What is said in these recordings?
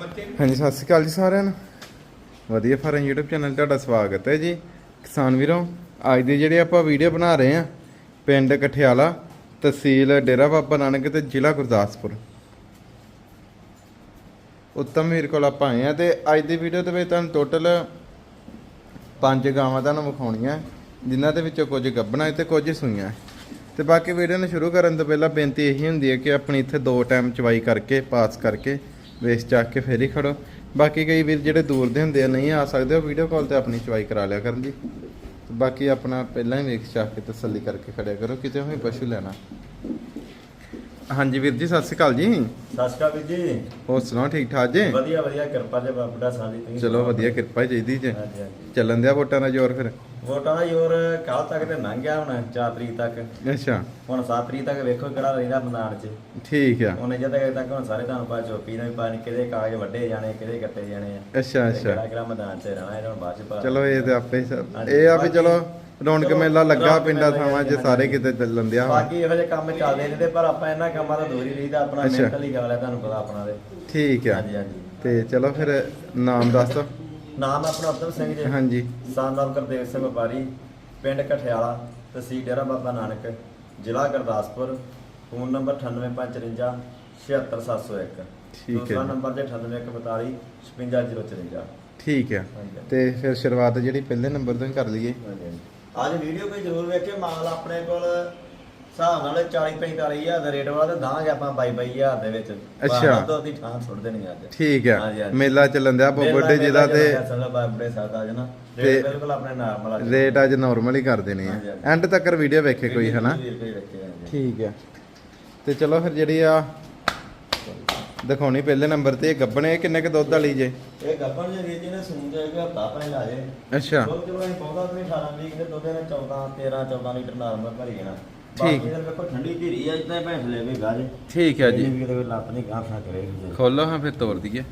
ਹਾਂਜੀ, ਸਤਿ ਸ਼੍ਰੀ ਅਕਾਲ ਜੀ ਸਾਰਿਆਂ ਨੂੰ। ਵਧੀਆ ਫਾਰਮ YouTube ਚੈਨਲ ਤੁਹਾਡਾ ਸਵਾਗਤ ਹੈ ਜੀ। ਕਿਸਾਨ ਵੀਰੋ, ਅੱਜ ਦੀ ਜਿਹੜੀ ਆਪਾਂ ਵੀਡੀਓ ਬਣਾ ਰਹੇ ਹਾਂ, ਪਿੰਡ ਕਠਿਆਲਾ, ਤਹਿਸੀਲ ਡੇਰਾ ਬਾਬਾ ਨਾਨਕ ਤੇ ਜ਼ਿਲ੍ਹਾ ਗੁਰਦਾਸਪੁਰ। ਉੱਤਮ ਵੀਰ ਕੋਲ ਆਪਾਂ ਆਏ ਆ ਤੇ ਅੱਜ ਦੀ ਵੀਡੀਓ ਦੇ ਵਿੱਚ ਤੁਹਾਨੂੰ ਟੋਟਲ ਪੰਜ ਗਾਵਾਂ ਤੁਹਾਨੂੰ ਵਿਖਾਉਣੀਆਂ, ਜਿਨ੍ਹਾਂ ਦੇ ਵਿੱਚੋਂ ਕੁਝ ਗੱਭਣਾ ਤੇ ਕੁਝ ਸੂਈਆਂ। ਤੇ ਬਾਕੀ ਵੀਡੀਓ ਨੂੰ ਸ਼ੁਰੂ ਕਰਨ ਤੋਂ ਪਹਿਲਾਂ ਬੇਨਤੀ ਇਹੀ ਹੁੰਦੀ ਹੈ ਕਿ ਆਪਣੀ ਇੱਥੇ ਦੋ ਟਾਈਮ ਚਵਾਈ ਕਰਕੇ ਪਾਸ ਕਰਕੇ ਵੇਚ ਚੱਕ ਕੇ ਫੇਰ ਹੀ ਖੜੋ। ਬਾਕੀ ਕਈ ਵੀਰ ਜਿਹੜੇ ਦੂਰ ਦੇ ਹੁੰਦੇ ਆ ਨਹੀਂ ਆ ਸਕਦੇ ਉਹ ਵੀਡੀਓ ਕਾਲ ਤੇ ਆਪਣੀ ਚਵਾਈ ਕਰਾ ਲਿਆ ਕਰਨ ਜੀ। ਬਾਕੀ ਆਪਣਾ ਪਹਿਲਾਂ ਹੀ ਵੇਖ ਚੱਕ ਕੇ ਤਸੱਲੀ ਕਰਕੇ ਖੜਿਆ ਕਰੋ ਕਿਤੇ ਹੋਈ ਪਸ਼ੂ ਲੈਣਾ। ਹਾਂਜੀ ਵੀਰ ਜੀ ਸਤਿ ਸ਼੍ਰੀ ਅਕਾਲ ਜੀ। ਸਤਿ ਸ਼੍ਰੀ ਅਕਾਲ ਵੀਰ ਜੀ। ਹੋਰ ਸੁਣਾਓ ਠੀਕ ਠਾਕ ਜੀ? ਵਧੀਆ ਵਧੀਆ ਕਿਰਪਾ ਜੇ ਬਾਬਾ ਦਾ ਸਾਡੀ ਤੁਸੀਂ ਚਲੋ ਵਧੀਆ ਕਿਰਪਾ ਹੀ ਚਾਹੀਦੀ ਜੀ। ਹਾਂਜੀ ਹਾਂਜੀ। ਚੱਲਣ ਦਿਆ ਵੋਟਾਂ ਦਾ ਜ਼ੋਰ ਫਿਰ। ਵੋਟਾਂ ਦਾ ਯੋਰ ਕੱਲ ਤੱਕ ਤੇ ਲੰਘ ਗਿਆ ਹੁਣ 4 ਤਰੀਕ ਤੱਕ। ਅੱਛਾ। ਹੁਣ 7 ਤਰੀਕ ਤੱਕ ਵੇਖੋ ਕਿਹੜਾ ਰਹਿੰਦਾ ਮੈਦਾਨ 'ਚ। ਠੀਕ ਆ। ਉਹਨੇ ਜਦ ਤੱਕ ਹੁਣ ਸਾਰੇ ਤੁਹਾਨੂੰ ਪਾ ਚੋਪੀ ਦਾ ਵੀ ਪਾ ਨਹੀਂ ਕਿਹਦੇ ਕਾਗਜ਼ ਵੱਡੇ ਜਾਣੇ ਕਿਹਦੇ ਕੱਟੇ ਜਾਣੇ ਆ। ਅੱਛਾ ਤੇ ਕਿਹੜਾ ਅੱਛਾ। ਕਿਹੜਾ ਮੈਦਾਨ 'ਚ ਰਹਿਣਾ ਇਹ ਹੁਣ ਬਾਅਦ 'ਚ ਪਾ ਚਲੋ ਇਹ ਤੇ ਆਪੇ ਇਹ ਆ ਵੀ ਚਲੋ ਰੌਣਕ ਮੇਲਾ ਲੱਗਾ ਪਿੰਡਾਂ ਥਾਵਾਂ 'ਚ ਸਾਰੇ। ਕਿਤੇ ਚੱਲਣ ਦਿਆ ਵਾ ਬਾਕੀ ਇਹੋ ਜਿਹੇ ਕੰਮ ਚੱਲਦੇ ਰਹਿੰਦੇ ਪਰ ਆਪਾਂ ਇਹਨਾਂ ਕੰਮਾਂ ਤੋਂ ਦੂਰ ਰਹੀਦਾ ਆਪਣਾ ਲਈ ਗੱਲ ਹੈ ਤੁਹਾਨੂੰ ਪਤਾ ਆਪਣਾ ਦੇ ਠੀਕ ਆ। ਹਾਂਜੀ ਹਾਂਜੀ। ਤੇ ਚਲੋ ਫਿਰ ਨਾਮ ਦੱਸ ਦਿਓ। ਨਾਮ ਆਪਣਾ ਉਤਮ ਸਿੰਘ ਜੀ। ਹਾਂਜੀ। ਸਾਨਦਾਬ ਗੁਰਦੇਵ ਸਿੰਘ ਵਪਾਰੀ ਪਿੰਡ ਕਠਿਆਲਾ ਤਹਿਸੀਲ ਡੇਰਾ ਬਾਬਾ ਨਾਨਕ ਜ਼ਿਲ੍ਹਾ ਗੁਰਦਾਸਪੁਰ ਫੋਨ ਨੰਬਰ 9855 76701 ਠੀਕ ਹੈ ਦੂਸਰਾ। ਨੰਬਰ ਜੇ 9841 56054 ਠੀਕ ਆ ਹਾਂਜੀ। ਤੇ ਫਿਰ ਸ਼ੁਰੂਆਤ ਜਿਹੜੀ ਪਹਿਲੇ ਨੰਬਰ ਤੋਂ ਹੀ ਕਰ ਲਈਏ। ਅੱਜ ਵੀਡੀਓ ਕੋਈ ਜ਼ਰੂਰ ਵੇਖਿਓ ਮਾਲ ਆਪਣੇ ਕੋਲ ਹਿਸਾਬ ਨਾਲ 40 45000 ਦਾ ਰੇਟ ਵਾਲਾ ਤੇ ਦਾਂਗੇ ਆਪਾਂ 22 22000 ਦੇ ਵਿੱਚ ਅੱਛਾ। ਤੋਂ ਦੀ ਥਾਂ ਛੁੱਟ ਦੇਣੀ ਅੱਜ। ਠੀਕ ਆ। ਹਾਂਜੀ, ਹਾਂਜੀ। ਮੇਲਾ ਚੱਲਣ ਦਿਆ ਬੋਬੜੇ ਜਿਹਦਾ ਤੇ ਅਸਲ ਬਾਬੜੇ ਸਾਦਾ ਜਨਾ ਤੇ ਰੇਟ ਬਿਲਕੁਲ ਆਪਣੇ ਨਾਰਮਲ ਆ ਰੇਟ ਅੱਜ ਨਾਰਮਲ ਹੀ ਕਰ ਦੇਣੇ ਆ। ਹਾਂਜੀ, ਹਾਂਜੀ। ਐਂਡ ਤੱਕ ਵੀਡੀਓ ਵੇਖੇ ਕੋਈ ਹਨਾ? ਵੀਹ ਰੁਪਏ ਰੱਖੇ ਆ ਜੀ। ਠੀਕ ਆ। ਤੇ ਚਲੋ ਫਿਰ ਜਿਹੜੀ ਆ ਦਿਖਾਉਣੀ ਪਹਿਲੇ ਨੰਬਰ ਤੇ ਇਹ ਗੱਬਣੇ ਕਿੰਨੇ ਕ ਦੁੱਧ ਵਾਲੀ ਜੇ? ਇਹ ਗੱਪਣ ਜੇ ਵੀਰ ਜੀ ਨੇ ਸੁਣ ਜਾਏਗਾ ਹਫਤਾ ਪਹਿਲਾਂ ਆ ਜੇ ਅੱਛਾ। ਦੁੱਧ ਚਲੋ ਅਸੀਂ ਪਾਉਂਦਾ ਤੇ 18 20 ਦੇ ਦੁੱਧ ਨੇ 14 13 14 ਲੀਟਰ ਨਾਰਮਲ ਭਰੀ ਜਾਣਾ। ਠੀਕ। ਇਹਦੇ ਵੇਖੋ ਠੰਡੀ ਧੀਰੀ ਆ ਇਦਾਂ ਭੈਂਸ ਲੈ ਵੀ ਗਾਜ ਠੀਕ ਆ ਜੀ। ਵੀ ਲੱਤ ਨਹੀਂ ਗਾਂ ਕਰੇਗੀ ਖੋਲੋ ਹਾਂ ਫਿਰ ਤੋੜ ਦਈਏ।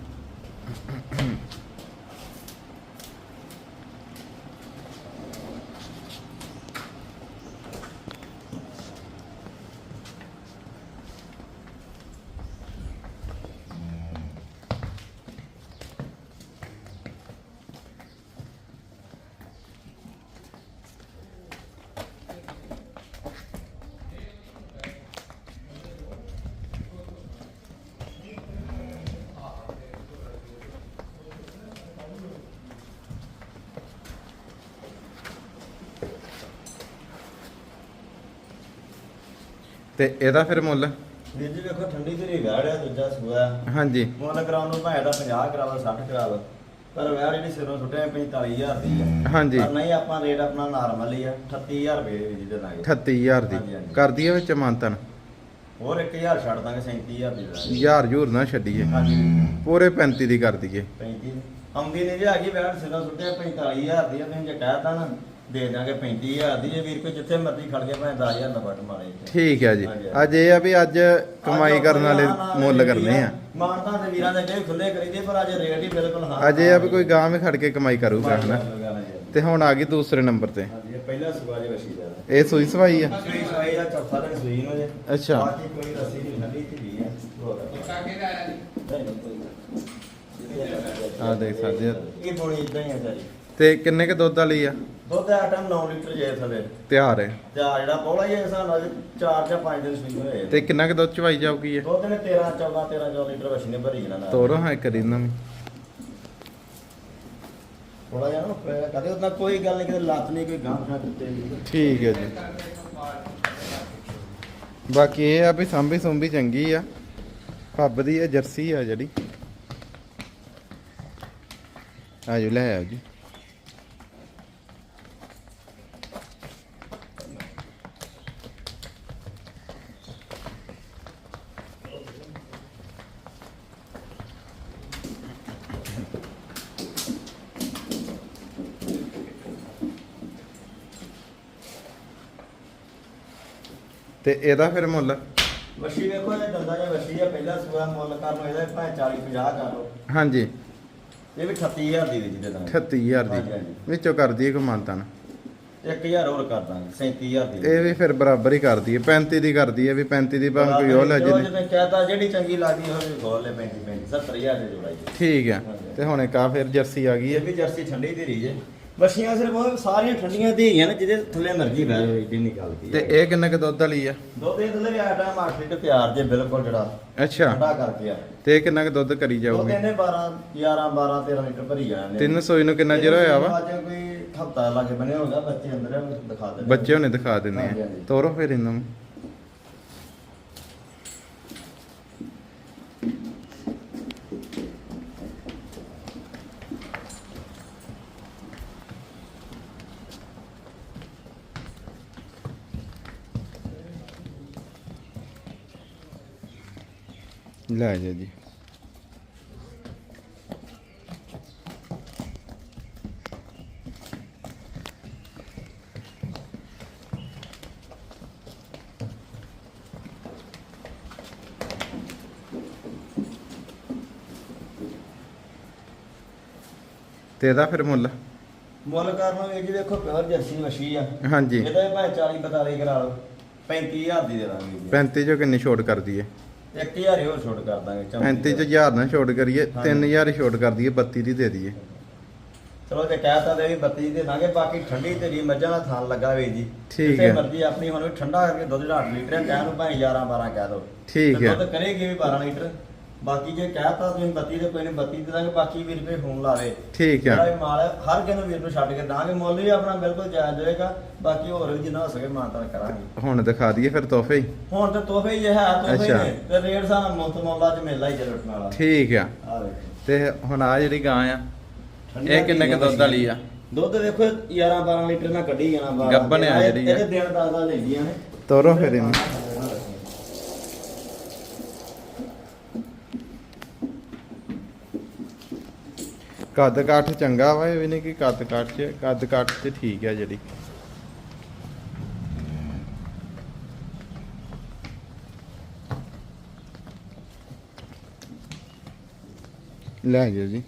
ਤੇ ਇਹਦਾ ਫਿਰ ਮੁੱਲ? ਵੀਰ ਜੀ ਵੇਖੋ ਠੰਡੀ ਧੀਰੀ ਵੈੜ ਆ ਦੂਜਾ ਸੂਆ। ਹਾਂਜੀ। ਮੁੱਲ ਕਰਾਉਣ ਨੂੰ ਭਾਵੇਂ ਦਾ 50 ਕਰਾ ਲਓ 60 ਕਰਾ ਲਓ ਪਰ ਵੈੜ ਜਿਹੜੀ ਸਿਰੋਂ ਸੁੱਟਿਆ 45000 ਦੀ ਆ। ਹਾਂਜੀ। ਪਰ ਨਹੀਂ ਆਪਾਂ ਰੇਟ ਆਪਣਾ ਨਾਰਮਲ ਹੀ ਆ 38000 ਰੁਪਏ ਦੇ ਵਿੱਚ ਦੇ ਦਾਂਗੇ 38000 ਦੀ। ਕਰ ਦਈਏ ਵਿੱਚ ਮਾਨਤਨ? ਹੋਰ 1000 ਛੱਡ ਦਾਂਗੇ 37000 ਦੀ ਯਾਰ ਜੂਰ ਨਾ ਛੱਡੀਏ। ਹਾਂਜੀ। ਪੂਰੇ 35 ਦੀ ਕਰ ਦਈਏ। 35 ਆਉਂਦੀ ਨਹੀਂ ਜੀ ਹੈਗੀ ਵੈਟ ਸਿੱਧਾ ਸੁੱਟਿਆ 45000 ਦੀ ਆ ਤੁਸੀਂ ਜੇ ਕਹਿਤਾ ਨਾ। ਦੇ ਦਾਂਗੇ 35000 ਦੀ ਜੇ ਵੀਰ ਕੋਈ ਜਿੱਥੇ ਮਰਜ਼ੀ ਖੜ ਗਿਆ ਭਾਵੇਂ 10000 ਦਾ ਵੱਟ ਮਾਰੇ ਇੱਥੇ। ਠੀਕ ਹੈ ਜੀ। ਹਾਂਜੀ, ਅੱਜ ਇਹ ਆ ਵੀ ਅੱਜ ਕਮਾਈ ਕਰਨ ਵਾਲੇ ਮੁੱਲ ਕਰਨੇ ਆ। ਮਾਨਤਾ ਤੇ ਵੀਰਾਂ ਦੇ ਅੱਗੇ ਖੁੱਲੇ ਕਰੀਦੇ ਪਰ ਅੱਜ ਰੇਟ ਹੀ ਬਿਲਕੁਲ ਹਾਂ ਅੱਜ ਇਹ ਆ ਵੀ ਕੋਈ ਗਾਂ ਵੀ ਖੜ ਕੇ ਕਮਾਈ ਕਰੂਗਾ ਹਨਾ ਹਾਂਜੀ ਤੇ ਹੁਣ ਆ ਗਈ ਦੂਸਰੇ ਨੰਬਰ ਤੇ। ਇਹ ਪਹਿਲਾ ਸੁਆ ਜੇ ਵਸ਼ੀ ਦਾ ਇਹ ਸੂਈ ਸਵਾਈ ਆ? ਸੂਈ ਸਵਾਈ ਦਾ ਚੌਥਾ ਦਿਨ ਸੂਈ ਨੂੰ ਜੇ। ਅੱਛਾ। ਬਾਕੀ ਕੋਈ ਰਸੀ ਨਹੀਂ ਨਦੀ ਤੇ ਵੀ ਹੈ। ਹੋਰ ਆ ਦੇਖ ਸਕਦੇ ਆ। ਇਹ ਬੋਣੀ ਇਦਾਂ ਹੀ ਆ ਜਾਰੀ ਤੇ ਕਿੰਨੇ ਕ ਦੁੱਧ ਵਾਲੀ ਆ? ਦੁੱਧ ਆਟਮ 9 ਲੀਟਰ ਜੇ ਥਲੇ। ਤਿਆਰ ਹੈ ਤੇ ਆ ਜਿਹੜਾ ਬੋਲਾ ਹੀ ਇਸ ਨਾਲ 4 ਜਾਂ 5 ਦਿਨ ਸੂਈ ਹੋਏ ਤੇ ਕਿੰਨਾ ਕ ਦੁੱਧ ਚਵਾਈ ਜਾਊਗੀ ਇਹ? ਦੁੱਧ ਨੇ 13 14 13 14 ਲੀਟਰ ਵਸ਼ੀ ਨੇ ਭਰੀ ਜਾਣਾ ਤੋਰੋ ਹਾਂ ਇੱਕ ਰੀਨਾ ਵੀ। ਥੋੜਾ ਜਿਹਾ ਨਾ ਕਦੇ ਉਹਦਾ ਕੋਈ ਗੱਲ ਨਹੀਂ ਕਿਤੇ ਲੱਤ ਨਹੀਂ ਕੋਈ ਗਾਂ ਖਾ ਨਹੀਂ। ਠੀਕ ਹੈ ਜੀ। ਬਾਕੀ ਇਹ ਆ ਵੀ ਸਾਂਭੀ ਸੁੰਭੀ ਚੰਗੀ ਆ। ਪੱਬ ਦੀ ਇਹ ਜਰਸੀ ਆ ਜਿਹੜੀ। ਆਜੋ ਲੈ ਆਓ ਜੀ। ਤੇ ਇਹਦਾ ਫਿਰ ਮੁੱਲ? ਵਸ਼ੀ ਵੇਖੋ ਇਹ ਦੰਦਾ ਜਿਹਾ ਵਸ਼ੀ ਆ ਪਹਿਲਾ ਸੂਆ ਮੁੱਲ ਕਰਨ ਇਹਦਾ ਭਾਵੇਂ 40 50 ਕਰ ਲਓ। ਹਾਂਜੀ। ਇਹ ਵੀ 38000 ਦੀ ਦੇ 38000 ਹਾਂਜੀ, ਦੀ। ਹਾਂਜੀ। ਵਿੱਚੋਂ ਕਰ ਦਈਏ ਕੋ ਮਾਨਤਾ ਨਾ। 1000 ਹੋਰ ਕਰ ਦਾਂਗੇ 37000 ਦੀ। ਇਹ ਵੀ ਫਿਰ ਬਰਾਬਰ ਹੀ ਕਰਦੀ ਹੈ 35 ਦੀ ਕਰਦੀ ਹੈ ਵੀ 35 ਦੀ ਭਾਵੇਂ ਕੋਈ ਉਹ ਲੈ ਜੋ ਜੇ ਕਹਤਾ ਜਿਹੜੀ ਚੰਗੀ ਲੱਗਦੀ ਹੋਵੇ ਖੋਲ ਲੈ 35 35 70000 ਦੇ ਜੋੜਾਈ। ਠੀਕ ਹੈ ਤੇ ਹੁਣ ਇੱਕ ਆ ਫਿਰ ਜਰਸੀ ਆ ਗਈ ਇਹ ਹੈ ਵੀ ਜਰਸੀ ਠੰਡੀ ਦੀ ਰੀਜ ਵਸ਼ੀਆਂ ਸਿਰਫ ਸਾਰੀਆਂ ਠੰਡੀਆਂ ਦੀ ਹੈਗੀਆਂ ਨੇ ਜਿਹਦੇ ਥੱਲੇ ਮਰਜ਼ੀ ਬਹਿ ਜਾਵੇ ਏਡੀ ਨਿਕਲਦੀ ਤੇ ਇਹ ਕਿੰਨੇ ਕੁ ਦੁੱਧ ਵਾਲੀ ਆ? ਦੁੱਧ ਇਹ ਥੱਲੇ ਵੀ ਆ ਟਾਈਮ 8 ਲੀਟਰ ਤਿਆਰ ਜੇ ਬਿਲਕੁਲ ਜਿਹੜਾ ਅੱਛਾ। ਠੰਡਾ ਕਰਕੇ ਆ। ਤੇ ਇਹ ਕਿੰਨਾ ਕੁ ਦੁੱਧ ਕਰੀ ਦੁੱਧ ਜਾਊਗੀ? ਇਹਨੇ 12 11 12 13 ਲੀਟਰ ਭਰੀ ਜਾਣੇ ਨੇ। ਤਿੰਨ ਸੌ ਨੂੰ ਕਿੰਨਾ ਚਿਰ ਹੋਇਆ ਵਾ? ਅੱਜ ਕੋਈ ਹਫਤਾ ਲੱਗੇ ਬਣੇ ਹੋਗਾ ਬੱਚੇ ਅੰਦਰ ਆ, ਦਿਖਾ ਦੇ ਬੱਚੇ ਹੁਣੇ ਦਿਖਾ ਦਿੰਦੇ ਹਾਂਜੀ, ਆ ਹਾਂਜੀ। ਤੋਰੋ ਫਿਰ ਇਹਨਾਂ ਨੂੰ। ਲੈ ਜਾ ਜੀ। ਤੇ ਇਹਦਾ ਫਿਰ ਮੁੱਲ? ਮੁੱਲ ਕਰਨ ਇਹ ਜੀ ਵੇਖੋ ਪਿਓਰ ਜਰਸੀ ਮੱਛੀ ਆ। ਹਾਂਜੀ। ਇਹਦਾ ਇਹ ਭਾਵੇਂ 40 42 ਕਰਾ ਲਓ 35000 ਦੀ ਦੇ ਦਾਂਗੇ ਜੀ। 35 ਚੋਂ ਕਿੰਨੀ ਛੋਟ ਕਰਦੀ ਹੈ 1000 ਹੀ ਹੋਰ ਛੋਟ ਕਰ ਦਾਂਗੇ 35 ਚ ਹਜ਼ਾਰ ਨਾਲ ਛੋਟ ਕਰੀਏ ਹਾਂਜੀ। 3000 ਛੋਟ ਕਰ ਦਈਏ 32 ਦੀ ਦੇ ਦਈਏ ਚਲੋ ਜੇ ਕਹਿਤਾ ਤੇ ਵੀ 32 ਦੇ ਦਾਂਗੇ ਬਾਕੀ ਠੰਡੀ ਤੇਰੀ ਮੱਝਾਂ ਦਾ ਥਾਨ ਲੱਗਾ ਵੇ ਜੀ ਠੀਕ ਹੈ। ਮਰਜ਼ੀ ਆਪਣੀ ਹੁਣ ਵੀ ਠੰਡਾ ਕਰਕੇ ਦੁੱਧ ਜਿਹੜਾ 8 ਲੀਟਰ ਹੈ ਕਹਿ ਨੂੰ ਭਾਵੇਂ 11 12 ਕਹਿ ਦੋ ਠੀਕ ਹੈ। ਦੁੱਧ ਕਰੇਗੀ ਵੀ 12 ਲੀਟਰ ਬਾਕੀ ਜੇ ਕਹਿਤਾ ਤੁਸੀਂ 32 ਦੇ ਕੋਈ ਨਹੀਂ 32 ਦੇ ਦਾਂਗੇ ਬਾਕੀ ਵੀਰ ਰੁਪਏ ਫੋਨ ਲਾਵੇ ਠੀਕ ਜਿਹੜਾ ਇਹ ਮਾਲ ਹੈ ਹਰ ਕਿਸੇ ਨੂੰ ਵੀਰ ਨੂੰ ਛੱਡ ਕੇ ਦਾਂਗੇ ਮੁੱਲ ਵੀ ਆਪਣਾ ਬਿਲਕੁਲ ਜਾਇਜ਼ ਹੋਏਗਾ ਬਾਕੀ ਹੋਰ ਵੀ ਜਿੰਨਾ ਹੋ ਸਕੇ ਮਾਨਤਾਨ ਕਰਾਂਗੇ। ਹੁਣ ਦਿਖਾ ਦਈਏ ਫਿਰ ਤੋਹਫੇ ਹੀ। ਹੁਣ ਤੇ ਤੋਹਫੇ ਹੀ ਹੈ ਤੋਹਫੇ ਅੱਛਾ। ਨੇ ਤੇ ਰੇਟ ਸਾਰਾ ਮੁਫਤ ਮੁੱਲਾ ਚ ਮਿਲਦਾ ਹੀ ਜੇ ਲੁੱਟਣ ਵਾਲਾ ਠੀਕ ਆ। ਆ ਵੇਖੋ। ਤੇ ਹੁਣ ਆ ਜਿਹੜੀ ਗਾਂ ਆ ਇਹ ਕਿੰਨੇ ਕੁ ਦੁੱਧ ਵਾਲੀ ਆ? ਦੁੱਧ ਵੇਖੋ 11 12 ਲੀਟਰ ਨਾਲ ਕੱਢੀ ਜਾਣਾ ਬਾਹਰ ਗੱਭਣ ਆ ਜਿਹੜੀ ਆ। ਇਹਦੇ ਦਿਨ ਦਾ ਦਾ ਲੈਂਦੀਆਂ ਨੇ। ਤੋਰੋ ਫਿਰ ਇਹਨੂੰ। ਕੱਦ ਕਾਠ ਚੰਗਾ ਵਾ, ਇਹ ਵੀ ਨਹੀਂ ਕਿ ਕੱਦ ਕਾਠ ਚ ਕੱਦ ਕਾਠ ਚ ਠੀਕ ਆ ਜਿਹੜੀ। ਲੈ ਜਾਓ ਜੀ।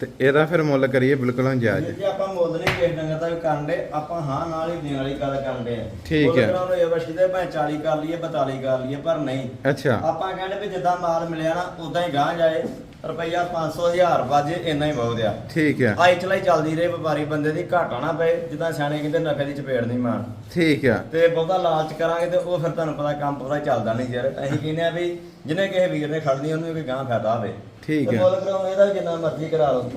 ਤੇ ਇਹਦਾ ਫਿਰ ਮੁੱਲ ਕਰੀਏ ਬਿਲਕੁਲ ਜਾਇਜ਼। ਜੇ ਆਪਾਂ ਮੁੱਲ ਨਹੀਂ ਕਿਸੇ ਡੰਗਰ ਦਾ ਵੀ ਕਰਨ ਦੇ ਆਪਾਂ ਹਾਂ ਨਾਲ ਹੀ ਦੇਣ ਵਾਲੀ ਗੱਲ ਕਰਨ ਦੇ ਠੀਕ ਹੈ। ਉਹਨਾਂ ਨੂੰ ਇਹ ਵਸ਼ੀ ਦੇ ਭਾਵੇਂ 40 ਕਰ ਲਈਏ 42 ਕਰ ਲਈਏ ਪਰ ਨਹੀਂ। ਅੱਛਾ। ਆਪਾਂ ਕਹਿੰਦੇ ਵੀ ਜਿੱਦਾਂ ਮਾਲ ਮਿਲਿਆ ਨਾ ਉਦਾਂ ਹੀ ਗਾਂ ਜਾਏ। ਰੁਪਈਆ 500 1000 ਵਾਜੇ ਇੰਨਾ ਹੀ ਬਹੁਤ ਆ। ਠੀਕ ਹੈ ਆਈ ਚਲਾਈ ਚੱਲਦੀ ਰਹੇ ਵਪਾਰੀ ਬੰਦੇ ਦੀ ਘਾਟਾ ਨਾ ਪਏ ਜਿੱਦਾਂ ਸਿਆਣੇ ਕਹਿੰਦੇ ਨਫੇ ਦੀ ਚਪੇੜ ਨਹੀਂ ਮਾਰ। ਠੀਕ ਆ। ਤੇ ਬਹੁਤਾ ਲਾਲਚ ਕਰਾਂਗੇ ਤੇ ਉਹ ਫਿਰ ਤੁਹਾਨੂੰ ਪਤਾ ਕੰਮ ਪਤਾ ਚੱਲਦਾ ਨਹੀਂ ਯਾਰ। ਅਸੀਂ ਕਹਿੰਦੇ ਆ ਵੀ ਜਿਹਨੇ ਕਿਸੇ ਵੀਰ ਨੇ ਖੜਨੀ ਉਹਨੂੰ ਵੀ ਗਾਂ ਫਾਇਦਾ ਹੋਵੇ। ਠੀਕ ਹੈ ਮੁੱਲ ਕਰਾਉਣ ਇਹਦਾ ਜਿੰਨਾ ਮਰਜ਼ੀ ਕਰਾ ਲਓ।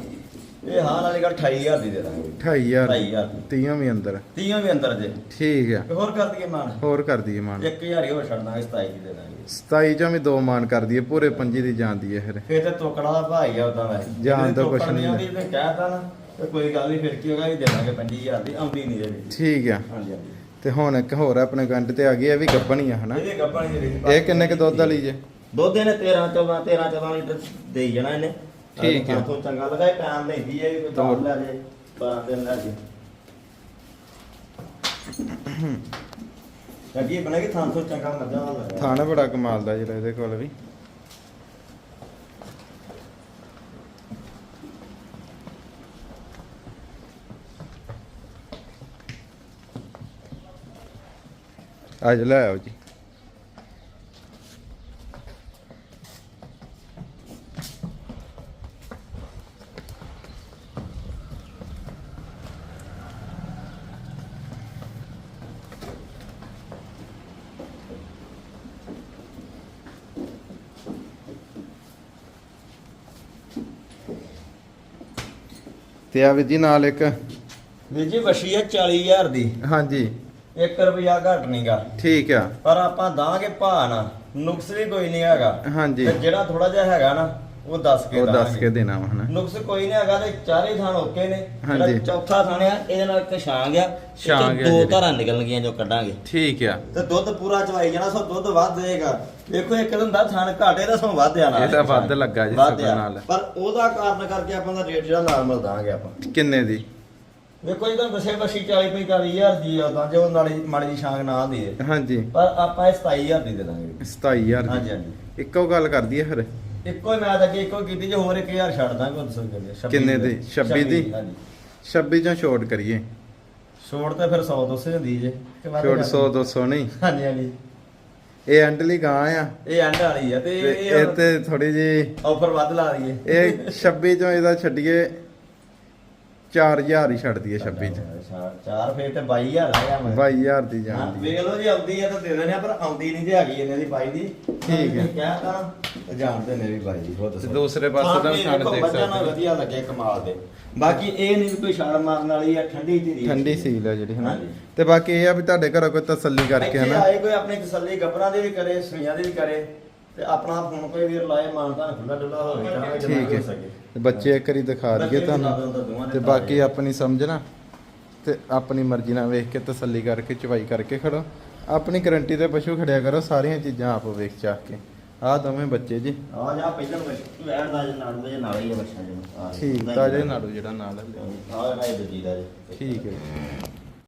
ਇਹ ਹਾਂ ਵਾਲੀ ਗੱਲ 28000 ਦੀ ਦੇ ਦਾਂਗੇ। 28000 28000 ਦੀ। ਤੀਆਂ ਵੀ ਅੰਦਰ। ਤੀਆਂ ਵੀ ਅੰਦਰ ਜੇ। ਠੀਕ ਆ। ਤੇ ਹੋਰ ਕਰ ਦਈਏ ਮਾਨ। ਹੋਰ ਕਰ ਦਈਏ ਮਾਨ। 1000 ਹੀ ਹੋਰ ਛੱਡ ਦਾਂਗੇ 27 ਦੀ ਦੇ ਦਾਂਗੇ। 27 ਚੋਂ ਵੀ ਦੋ ਮਾਨ ਕਰ ਦਈਏ ਪੂਰੇ ਪੰਜੀ ਦੀ ਜਾਂਦੀ ਹੈ ਫਿਰ। ਫੇਰ ਤੇ ਤੋਕੜਾ ਦਾ ਭਾਈ ਆ ਉਦਾਂ ਵੈਸੇ ਜਿਹਨੇ ਤਾਂ ਕੁਛ ਨਹੀਂ ਆਉਂਦੀ ਤੇ ਕਹਿਤਾ ਨਾ ਤੇ ਕੋਈ ਗੱਲ ਨਹੀਂ ਫਿਰ ਕੀ ਹੋਗਾ ਇਹ ਦੇ ਦਾਂਗੇ 25000 ਦੀ ਆਉਂਦੀ ਨਹੀਂ ਵਿੱਚ ਠੀਕ ਆ। ਹਾਂਜੀ ਹਾਂਜੀ। ਤੇ ਹੁਣ ਇੱਕ ਹੋਰ ਆਪਣੇ ਗੰਢ ਤੇ ਆ ਗਈ ਇਹ ਵੀ ਗੱਬਣੀ ਆ ਹਨਾ? ਇਹਦੇ ਗੱਪਾਂ ਦੀ ਇਹ ਕਿੰਨੇ ਕ ਦੁੱਧ ਵਾਲੀ ਜੇ? ਦੁੱਧ ਇਹਨੇ 13 14 13 14 ਲੀਟਰ ਦੇਈ ਜਾਣਾ ਇਹਨੇ। ਠੀਕ ਹੈ। ਤੋਂ ਚੰਗਾ ਲੱਗਾ ਇਹ ਟਾਈਮ ਲੈਂਦੀ ਹੈ ਕੋਈ। ਦਸ ਲੈ ਜੇ 12 ਦਿਨ ਲੈ ਜੇ ਲੱਗੀ ਬਣੇਗੀ ਥਾਂ ਤੋਂ ਚੰਗਾ ਮੱਝਾਂ ਦਾ ਲੱਗਾ ਥਾਣਾ ਬੜਾ ਕਮਾਲ ਦਾ ਜਿਹੜਾ ਇਹਦੇ ਕੋਲ ਵੀ ਅੱਜ ਲੈ ਆਓ ਜੀ ਤੇ ਆ ਵੀ ਜੀ ਨਾਲ ਇੱਕ ਵੀਰ ਜੀ ਵਸ਼ੀ ਹੈ 40000 ਦੀ। ਹਾਂਜੀ। 1 ਰੁਪਿਆ ਘੱਟ ਨਹੀਂਗਾ ਠੀਕ ਆ। ਪਰ ਆਪਾਂ ਦਾਂਗੇ ਭਾਅ ਨਾ ਨੁਕਸ ਵੀ ਕੋਈ ਨਹੀਂ ਹੈਗਾ। ਹਾਂਜੀ। ਤੇ ਜਿਹੜਾ ਥੋੜਾ ਜਿਹਾ ਹੈਗਾ ਨਾ ਉਹ ਦੱਸ ਕੇ ਉਹ ਦੱਸ। ਕੇ ਦੇਣਾ ਵਾ ਹਨਾ। ਨੁਕਸ ਕੋਈ ਨਹੀਂ ਹੈਗਾ ਤੇ ਚਾਰੇ ਥਾਣ ਓਕੇ ਨੇ। ਹਾਂਜੀ। ਜਿਹੜਾ ਚੌਥਾ ਥਾਣ ਆ ਇਹਦੇ ਨਾਲ ਇੱਕ ਛਾਂਗ ਆ। ਇਹ ਛਾਂਗ ਚੋਂ ਆ ਦੋ ਜਿਹੜੀ। ਧਾਰਾਂ ਨਿਕਲਣਗੀਆਂ ਜੋ ਕੱਢਾਂਗੇ। ਠੀਕ ਆ। ਤੇ ਦੁੱਧ ਪੂਰਾ ਚਵਾਈ ਜਾਣਾ ਸੋ ਦੁੱਧ ਵੱਧ ਜਾਏਗਾ। ਵੇਖੋ ਇੱਕ ਦਿਨ ਦਾ ਥਾਣ ਘਾਟੇ ਦਾ ਸੋ ਵੱਧ ਜਾਣਾ ਇਹ ਤਾਂ ਵੱਧ ਲੱਗਾ ਜੀ ਵੱਧ ਸਗੋਂ ਆ। ਨਾਲ। ਪਰ ਉਹਦਾ ਕਾਰਨ ਕਰਕੇ ਆਪਾਂ ਦਾ ਰੇਟ ਜਿਹੜਾ ਨਾਰਮਲ ਦਾਂਗੇ ਆਪਾਂ। ਕਿੰਨੇ ਦੀ? ਵੇਖੋ ਜੀ ਤੁਹਾਨੂੰ ਦੱਸਿਆ ਬਸੀ 40 45 ਹਜ਼ਾਰ ਦੀ ਆ ਤਾਂ ਜੋ ਨਾਲੀ ਮਾੜੀ ਦੀ ਛਾਂਗ ਨਾ ਦੇ ਹਾਂਜੀ। ਪਰ ਆਪਾਂ ਇਹ 27000 ਦੀ ਦੇ ਦਾਂਗੇ। 27000 ਹਾਂਜੀ ਦੀ। ਹਾਂਜੀ ਇੱਕੋ ਗੱਲ ਕਰਦੀ ਹੈ ਫਿਰ। ਇੱਕੋ ਹੀ ਮੈਂ ਤਾਂ ਅੱਗੇ ਇੱਕੋ ਕੀਤੀ ਜੇ ਹੋਰ 1000 ਛੱਡ ਦਾਂਗੇ ਉਹ ਦੱਸੋ ਕਿੰਨੇ ਕਿੰਨੇ ਦੀ? ਛੱਬੀ ਦੀ? ਹਾਂਜੀ। 26 ਚੋਂ ਛੋਟ ਕਰੀਏ? ਛੋੜ ਤੇ ਫਿਰ 100 200 ਹੁੰਦੀ ਜੇ ਕਿ ਵੱਧ ਛੋਟ ਘੱਟ? 100 200 ਨਹੀਂ? ਹਾਂਜੀ ਹਾਂਜੀ। ਇਹ ਐਂਡਲੀ ਗਾਂ ਆ? ਇਹ ਐਂਡ ਵਾਲੀ ਆ ਤੇ ਤੇ ਇਹ ਤੇ ਥੋੜੀ ਜੀ ਆਫਰ ਵੱਧ ਲਾ ਦਈਏ। ਇਹ 26 ਚੋਂ ਇਹਦਾ ਛੱਡੀਏ 4000 ਹੀ ਛੱਡ ਦਈਏ 26 ਚ। ਅੱਛਾ, ਚਾਰ ਫੇਰ ਤੇ 22000 ਆ ਗਿਆ ਮੈਂ। 22000 ਦੀ ਹਾਂ, ਜਾਣ ਦੀ ਵੇਖ ਲਓ ਜੀ ਆਉਂਦੀ ਆ ਤਾਂ ਦੇ ਦੇਣੇ ਆ ਪਰ ਆਉਂਦੀ ਨਹੀਂ ਜੇ ਹੈਗੀ ਇਹਨੇ ਦੀ ਬਾਈ ਦੀ। ਠੀਕ ਹੈ। ਕਿਹਾ ਤਾਂ ਜਾਣਦੇ ਨੇ ਵੀ ਬਾਈ ਦੀ ਬਹੁਤ ਤੇ ਦੂਸਰੇ ਪਾਸੇ ਦਾ ਵੀ ਛੱਡ ਦੇਖ ਸਕਦੇ ਹੋ। ਵਧੀਆ ਲੱਗੇ ਕਮਾਲ ਦੇ। ਬਾਕੀ ਇਹ ਨਹੀਂ ਵੀ ਕੋਈ ਛਾਲ ਮਾਰਨ ਵਾਲੀ ਆ ਠੰਡੀ ਧੀਰੀ ਠੰਡੀ ਸੀਲ ਆ ਜਿਹੜੀ ਹਨਾ? ਹਾਂਜੀ। ਤੇ ਬਾਕੀ ਇਹ ਆ ਵੀ ਤੁਹਾਡੇ ਘਰੋਂ ਕੋਈ ਤਸੱਲੀ ਕਰਕੇ ਇੱਥੇ ਹਨਾ? ਆਏ ਕੋਈ ਆਪਣੀ ਤਸੱਲੀ ਗੱਭਰਾਂ ਦੇ ਵੀ ਕਰੇ ਸੂਈਆਂ ਦੇ ਵੀ ਕਰੇ ਤੇ ਆਪਣਾ ਫੋਨ ਕੋਈ ਵੀਰ ਲਾਏ ਮਾਨਤਾ ਖੁੱਲਾ ਡੁੱਲਾ ਹੋਵੇ ਤਾਂ ਜਿੰਨਾ ਠੀਕ ਹੋ ਹੈ। ਸਕੇ। ਤੇ ਬੱਚੇ ਇੱਕ ਵਾਰੀ ਦਿਖਾ ਬੱਚੇ ਦਈਏ ਵੀ ਦਿਖਾ ਦਿਓ ਤੁਹਾਨੂੰ ਤਾਂ ਦੋਵਾਂ ਦੇ ਤੇ ਦਿਖਾ ਬਾਕੀ ਦਿਓ। ਆਪਣੀ ਸਮਝਣਾ ਤੇ ਆਪਣੀ ਮਰਜ਼ੀ ਨਾਲ ਵੇਖ ਕੇ ਤਸੱਲੀ ਕਰਕੇ ਚਵਾਈ ਕਰਕੇ ਖੜੋ। ਆਪਣੀ ਗਰੰਟੀ ਤੇ ਪਸ਼ੂ ਖੜਿਆ ਕਰੋ ਸਾਰੀਆਂ ਚੀਜ਼ਾਂ ਆਪ ਵੇਖ ਚਾਹ ਕੇ। ਆਹ ਦੋਵੇਂ ਬੱਚੇ ਜੀ ਆ ਜਾ ਪਹਿਲਾਂ ਵੈੜ ਦਾ ਜੇ ਨਾਲ ਦੇ ਨਾਲ ਹੀ ਆ ਬੱਚਾ ਜੀ ਠੀਕ ਤਾਜੇ ਨਾੜੂ ਜਿਹੜਾ ਨਾਲ ਹੈ। ਆ ਇਹ ਦੂਜੀ ਦਾ ਜੀ ਠੀਕ ਹੈ।